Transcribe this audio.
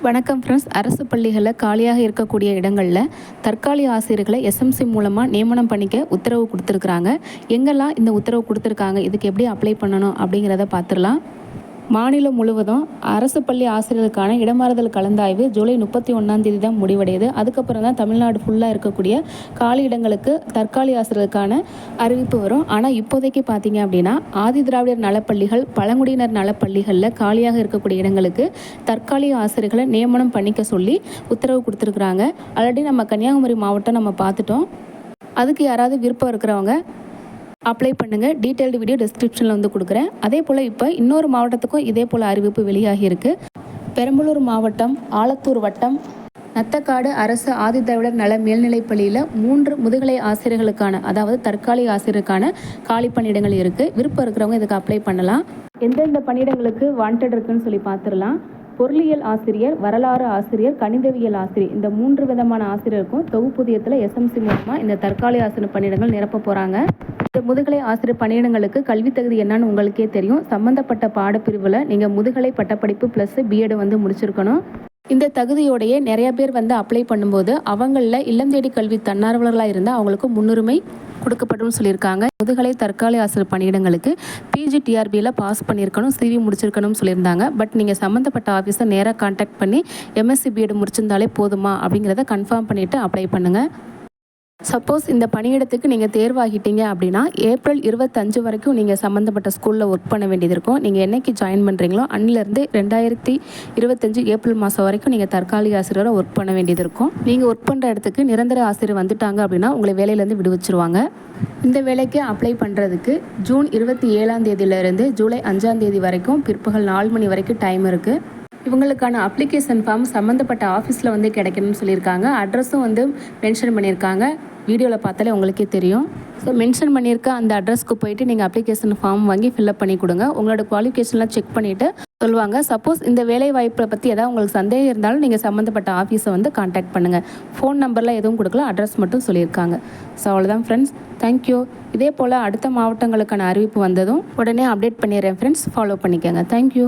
வணக்கம் ஃப்ரெண்ட்ஸ் அரசு பள்ளிகளில் காலியாக இருக்கக்கூடிய இடங்களில் தற்காலிக ஆசிரியர்களை எஸ்எம்சி மூலமாக நியமனம் பண்ணிக்க உத்தரவு கொடுத்துருக்குறாங்க. எங்கெல்லாம் இந்த உத்தரவு கொடுத்துருக்காங்க? இதுக்கு எப்படி அப்ளை பண்ணணும்? அப்படிங்கிறத பார்த்துடலாம். மாநிலம் முழுவதும் அரசு பள்ளி ஆசிரியர்களுக்கான இடமாறுதல் கலந்தாய்வு ஜூலை முப்பத்தி ஒன்றாம் தேதி தான் முடிவடையுது. அதுக்கப்புறம் தான் தமிழ்நாடு ஃபுல்லாக இருக்கக்கூடிய காலி இடங்களுக்கு தற்காலிக ஆசிரியர்களுக்கான அறிவிப்பு வரும். ஆனால் இப்போதைக்கு பார்த்தீங்க அப்படின்னா ஆதி திராவிடர் நலப்பள்ளிகள் பழங்குடியினர் நலப்பள்ளிகளில் காலியாக இருக்கக்கூடிய இடங்களுக்கு தற்காலிக ஆசிரியர்களை நியமனம் பண்ணிக்க சொல்லி உத்தரவு கொடுத்துருக்குறாங்க. ஆல்ரெடி நம்ம கன்னியாகுமரி மாவட்டம் நம்ம பார்த்துட்டோம். அதுக்கு யாராவது விருப்பம் இருக்கிறவங்க அப்ளை பண்ணுங்கள் டீட்டெயில்டு வீடியோ டிஸ்கிரிப்ஷனில் வந்து கொடுக்குறேன். அதே போல் இப்போ இன்னொரு மாவட்டத்துக்கும் இதே போல் அறிவிப்பு வெளியாகி இருக்கு. பெரம்பலூர் மாவட்டம் ஆலத்தூர் வட்டம் நத்தக்காடு அரசு ஆதிதிராவிடர் நல மேல்நிலைப்பள்ளியில் மூன்று முதுகலை ஆசிரியர்களுக்கான அதாவது தற்காலிக ஆசிரியருக்கான காலி பணியிடங்கள் இருக்குது விருப்பம் இருக்கிறவங்க இதுக்கு அப்ளை பண்ணலாம். எந்தெந்த பணியிடங்களுக்கு வாண்டட் இருக்குன்னு சொல்லி பார்த்துடலாம். பொருளியல் ஆசிரியர் வரலாறு ஆசிரியர் கணிதவியல் ஆசிரியர் இந்த மூன்று விதமான ஆசிரியருக்கும் தொகுப்புதியத்தில் எஸ்எம்சி மூலமாக இந்த தற்காலிக ஆசிரியர் பணியிடங்கள் நிரப்ப போகிறாங்க இந்த முதுகலை ஆசிரியர் பணியிடங்களுக்கு கல்வி தகுதி என்னன்னு உங்களுக்கே தெரியும். சம்பந்தப்பட்ட பாடப்பிரிவில் நீங்கள் முதுகலை பட்டப்படிப்பு ப்ளஸ் பிஎட் வந்து முடிச்சிருக்கணும். இந்த தகுதியோடையே நிறைய பேர் வந்து அப்ளை பண்ணும்போது அவங்களில் இல்லம் தேடி கல்வி தன்னார்வலர்களாக இருந்தால் அவங்களுக்கு முன்னுரிமை கொடுக்கப்படும் சொல்லியிருக்காங்க. முதுகலை தற்காலிக ஆசிரியர் பணியிடங்களுக்கு பிஜி டிஆர்பியில் பாஸ் பண்ணியிருக்கணும் சிவி முடிச்சிருக்கணும்னு சொல்லியிருந்தாங்க. பட் நீங்கள் சம்மந்தப்பட்ட ஆஃபீஸை நேராக கான்டாக்ட் பண்ணி எம்எஸ்சி பிஎட் முடிச்சிருந்தாலே போதுமா அப்படிங்கிறத கன்ஃபார்ம் பண்ணிவிட்டு அப்ளை பண்ணுங்கள் சப்போஸ் இந்த பணியிடத்துக்கு நீங்கள் தேர்வாகிட்டீங்க அப்படின்னா ஏப்ரல் இருபத்தஞ்சு வரைக்கும் நீங்கள் சம்மந்தப்பட்ட ஸ்கூலில் ஒர்க் பண்ண வேண்டியது இருக்கும். நீங்கள் என்னைக்கு ஜாயின் பண்ணுறீங்களோ அன்னிலேருந்து ரெண்டாயிரத்தி இருபத்தஞ்சு ஏப்ரல் மாதம் வரைக்கும் நீங்கள் தற்காலிக ஆசிரியராக ஒர்க் பண்ண வேண்டியது இருக்கும். நீங்கள் ஒர்க் பண்ணுற இடத்துக்கு நிரந்தர ஆசிரியர் வந்துட்டாங்க அப்படின்னா உங்களை வேலையிலேருந்து விடுவிச்சிருவாங்க. இந்த வேலைக்கு அப்ளை பண்ணுறதுக்கு ஜூன் இருபத்தி ஏழாம் தேதியிலேருந்து ஜூலை அஞ்சாம் தேதி வரைக்கும் பிற்பகல் நாலு மணி வரைக்கும் டைம் இருக்குது இவங்களுக்கான அப்ளிகேஷன் ஃபார்ம் சம்மந்தப்பட்ட ஆஃபீஸில் வந்து கிடைக்கணும்னு சொல்லியிருக்காங்க. அட்ரஸும் வந்து மென்ஷன் பண்ணியிருக்காங்க. வீடியோவில் பார்த்தாலே உங்களுக்கே தெரியும். ஸோ மென்ஷன் பண்ணியிருக்க அந்த அட்ரஸ்க்கு போயிட்டு நீங்கள் அப்ளிகேஷன் ஃபார்ம் வாங்கி ஃபில்அப் பண்ணி கொடுங்க. உங்களோட குவாலிஃபிகேஷன்லாம் செக் பண்ணிவிட்டு சொல்லுவாங்க. சப்போஸ் இந்த வேலை வாய்ப்பை பற்றி ஏதாவது உங்களுக்கு சந்தேகம் இருந்தாலும் நீங்கள் சம்மந்தப்பட்ட ஆஃபீஸை வந்து காண்டாக்ட் பண்ணுங்கள் ஃபோன் நம்பர்லாம் எதுவும் கொடுக்கல. அட்ரஸ் மட்டும் சொல்லியிருக்காங்க. ஸோ அவ்வளோதான் ஃப்ரெண்ட்ஸ் தேங்க்யூ இதே போல் அடுத்த மாவட்டங்களுக்கான அறிவிப்பு வந்ததும் உடனே அப்டேட் பண்ணிடுறேன் ஃப்ரெண்ட்ஸ் ஃபாலோ பண்ணிக்கோங்க. தேங்க்யூ